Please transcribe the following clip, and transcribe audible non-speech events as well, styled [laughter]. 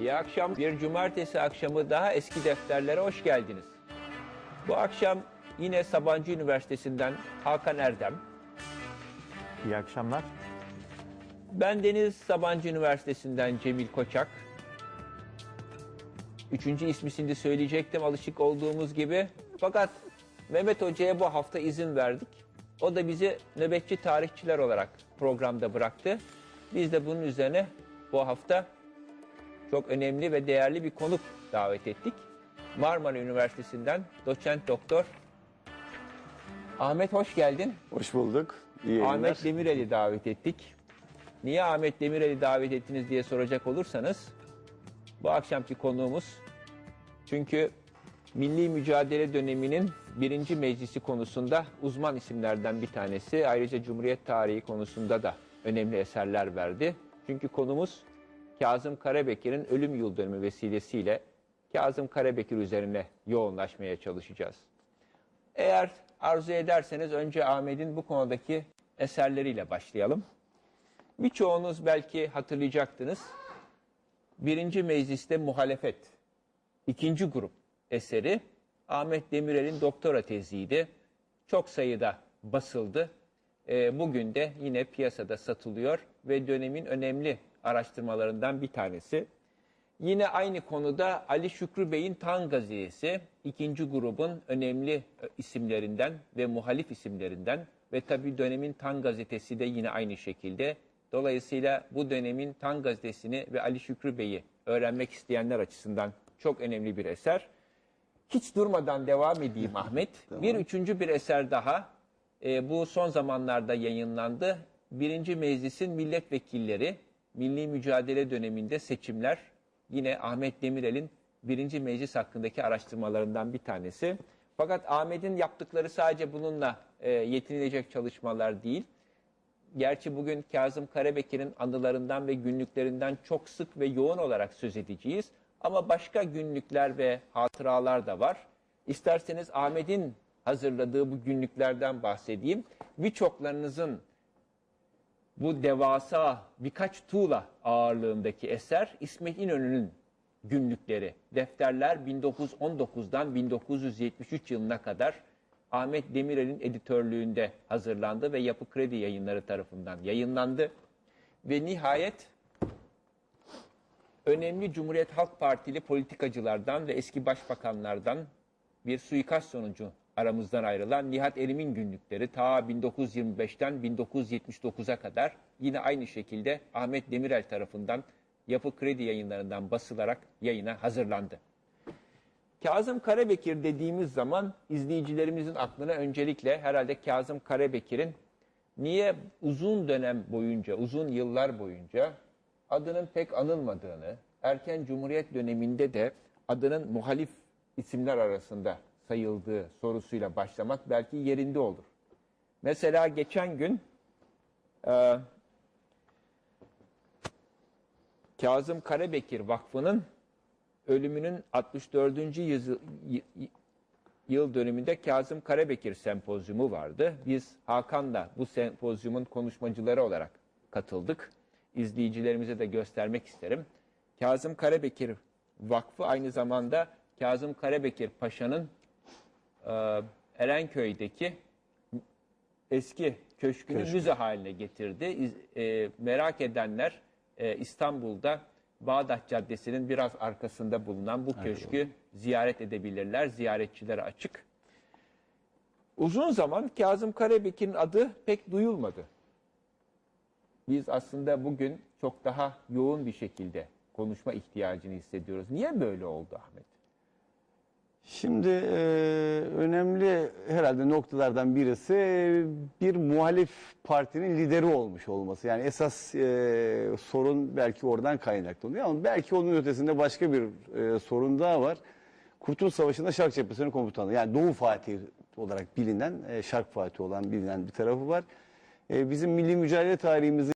İyi akşam. Bir cumartesi akşamı daha eski defterlere hoş geldiniz. Bu akşam yine Sabancı Üniversitesi'nden Hakan Erdem. İyi akşamlar. Ben Deniz Sabancı Üniversitesi'nden Cemil Koçak. Üçüncü ismi şimdi söyleyecektim alışık olduğumuz gibi. Fakat Mehmet Hoca'ya bu hafta izin verdik. O da bizi nöbetçi tarihçiler olarak programda bıraktı. Biz de bunun üzerine bu hafta çok önemli ve değerli bir konuk davet ettik. Marmara Üniversitesi'nden doçent doktor Ahmet hoş geldin. Hoş bulduk. İyi yayınlar. Ahmet Demirel'i davet ettik. Niye Ahmet Demirel'i davet ettiniz diye soracak olursanız bu akşamki konuğumuz çünkü milli mücadele döneminin birinci meclisi konusunda uzman isimlerden bir tanesi. Ayrıca Cumhuriyet tarihi konusunda da önemli eserler verdi. Çünkü konumuz Kazım Karabekir'in ölüm yıl dönümü vesilesiyle Kazım Karabekir üzerine yoğunlaşmaya çalışacağız. Eğer arzu ederseniz önce Ahmet'in bu konudaki eserleriyle başlayalım. Birçoğunuz belki hatırlayacaktınız. Birinci mecliste muhalefet, ikinci grup eseri Ahmet Demirel'in doktora teziydi. Çok sayıda basıldı. Ee, bugün de yine piyasada satılıyor ve dönemin önemli araştırmalarından bir tanesi. Yine aynı konuda Ali Şükrü Bey'in Tan Gaziyesi ikinci grubun önemli e, isimlerinden ve muhalif isimlerinden ve tabii dönemin Tan Gazetesi de yine aynı şekilde. Dolayısıyla bu dönemin Tan Gazetesi'ni ve Ali Şükrü Bey'i öğrenmek isteyenler açısından çok önemli bir eser. Hiç durmadan devam edeyim [laughs] Ahmet. Bir üçüncü bir eser daha. E, bu son zamanlarda yayınlandı. Birinci Meclis'in milletvekilleri, milli mücadele döneminde seçimler. Yine Ahmet Demirel'in birinci meclis hakkındaki araştırmalarından bir tanesi. Fakat Ahmet'in yaptıkları sadece bununla e, yetinilecek çalışmalar değil. Gerçi bugün Kazım Karabekir'in anılarından ve günlüklerinden çok sık ve yoğun olarak söz edeceğiz. Ama başka günlükler ve hatıralar da var. İsterseniz Ahmet'in hazırladığı bu günlüklerden bahsedeyim. Birçoklarınızın bu devasa birkaç tuğla ağırlığındaki eser İsmet İnönü'nün günlükleri. Defterler 1919'dan 1973 yılına kadar Ahmet Demirel'in editörlüğünde hazırlandı ve Yapı Kredi Yayınları tarafından yayınlandı. Ve nihayet önemli Cumhuriyet Halk Partili politikacılardan ve eski başbakanlardan bir suikast sonucu aramızdan ayrılan Nihat Erim'in günlükleri ta 1925'ten 1979'a kadar yine aynı şekilde Ahmet Demirel tarafından Yapı Kredi yayınlarından basılarak yayına hazırlandı. Kazım Karabekir dediğimiz zaman izleyicilerimizin aklına öncelikle herhalde Kazım Karabekir'in niye uzun dönem boyunca, uzun yıllar boyunca adının pek anılmadığını, erken Cumhuriyet döneminde de adının muhalif isimler arasında sayıldığı sorusuyla başlamak belki yerinde olur. Mesela geçen gün e, Kazım Karabekir Vakfı'nın ölümünün 64. Yüzyıl, yıl dönümünde Kazım Karabekir sempozyumu vardı. Biz Hakan'la bu sempozyumun konuşmacıları olarak katıldık. İzleyicilerimize de göstermek isterim. Kazım Karabekir Vakfı aynı zamanda Kazım Karabekir Paşa'nın e, Erenköy'deki eski köşkünü Köşkü. müze haline getirdi. İz- e, merak edenler e, İstanbul'da Bağdat Caddesi'nin biraz arkasında bulunan bu köşkü ziyaret edebilirler. Ziyaretçilere açık. Uzun zaman Kazım Karabekir'in adı pek duyulmadı. Biz aslında bugün çok daha yoğun bir şekilde konuşma ihtiyacını hissediyoruz. Niye böyle oldu Ahmet? Şimdi e, önemli herhalde noktalardan birisi bir muhalif partinin lideri olmuş olması. Yani esas e, sorun belki oradan kaynaklanıyor ama belki onun ötesinde başka bir e, sorun daha var. Kurtuluş Savaşı'nda Şark Cephesi'nin komutanı yani Doğu Fatih olarak bilinen, e, Şark Fatih olan bilinen bir tarafı var. E, bizim milli mücadele tarihimizi